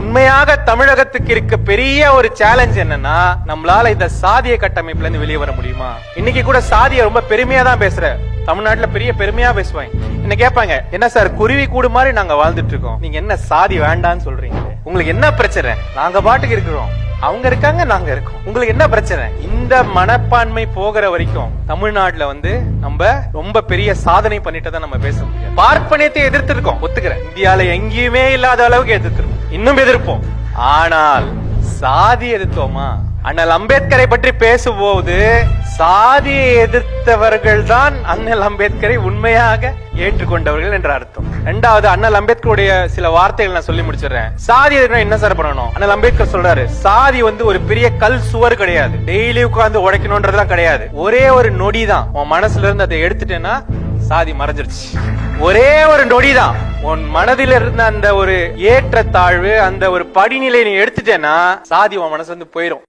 உண்மையாக தமிழகத்துக்கு இருக்க பெரிய ஒரு சேலஞ்ச் என்னன்னா நம்மளால இந்த சாதிய கட்டமைப்புல இருந்து வெளியே வர முடியுமா? இன்னைக்கு கூட சாதிய ரொம்ப பெருமையா தான் பேசுற. தமிழ்நாட்டுல பெரிய பெருமையா பேசுவாங்க. என்ன கேட்பாங்க? என்ன சார் குருவி கூடு மாதிரி நாங்க வாழ்ந்துட்டு இருக்கோம். நீங்க என்ன சாதி வேண்டான்னு சொல்றீங்க? உங்களுக்கு என்ன பிரச்சனை? நாங்க பாட்டுக்கு இருக்கிறோம். அவங்க இருக்காங்க நாங்க இருக்கோம். உங்களுக்கு என்ன பிரச்சனை? இந்த மனப்பான்மை போகிற வரைக்கும் தமிழ்நாட்டுல வந்து நம்ம ரொம்ப பெரிய சாதனை பண்ணிட்டு தான் நம்ம பேச முடியும் பார்ப்பனியத்தை எதிர்த்து இருக்கோம் ஒத்துக்கிறேன். இந்தியால எங்கேயுமே இல்லாத அளவுக்கு எதிர்த்து இன்னும் எதிர்ப்போம். ஆனால் சாதி எதிர்த்தோமா? அண்ணல் அம்பேத்கரை பற்றி பேசும்போது சாதியை எதிர்த்தவர்கள் தான் அண்ணல் அம்பேத்கரை உண்மையாக ஏற்றுக்கொண்டவர்கள் என்ற அர்த்தம். ரெண்டாவது அண்ணல் அம்பேத்கருடைய சில வார்த்தைகள் நான் சொல்லி முடிச்சிடுறேன். சாதி எதிர்க்கணும் என்ன சார் பண்ணணும்? அண்ணல் அம்பேத்கர் சொல்றாரு சாதி வந்து ஒரு பெரிய கல் சுவர் கிடையாது. டெய்லி உட்கார்ந்து உடைக்கணும்ன்றதுலாம் கிடையாது. ஒரே ஒரு நொடி தான் உன் மனசுல இருந்து அதை எடுத்துட்டேன்னா சாதி மறைஞ்சிருச்சு. ஒரே ஒரு நொடிதான். உன் மனதில் இருந்த அந்த ஒரு ஏற்றத்தாழ்வு அந்த ஒரு படிநிலை நீ எடுத்துட்டேன்னா சாதி உன் மனசு வந்து போயிடும்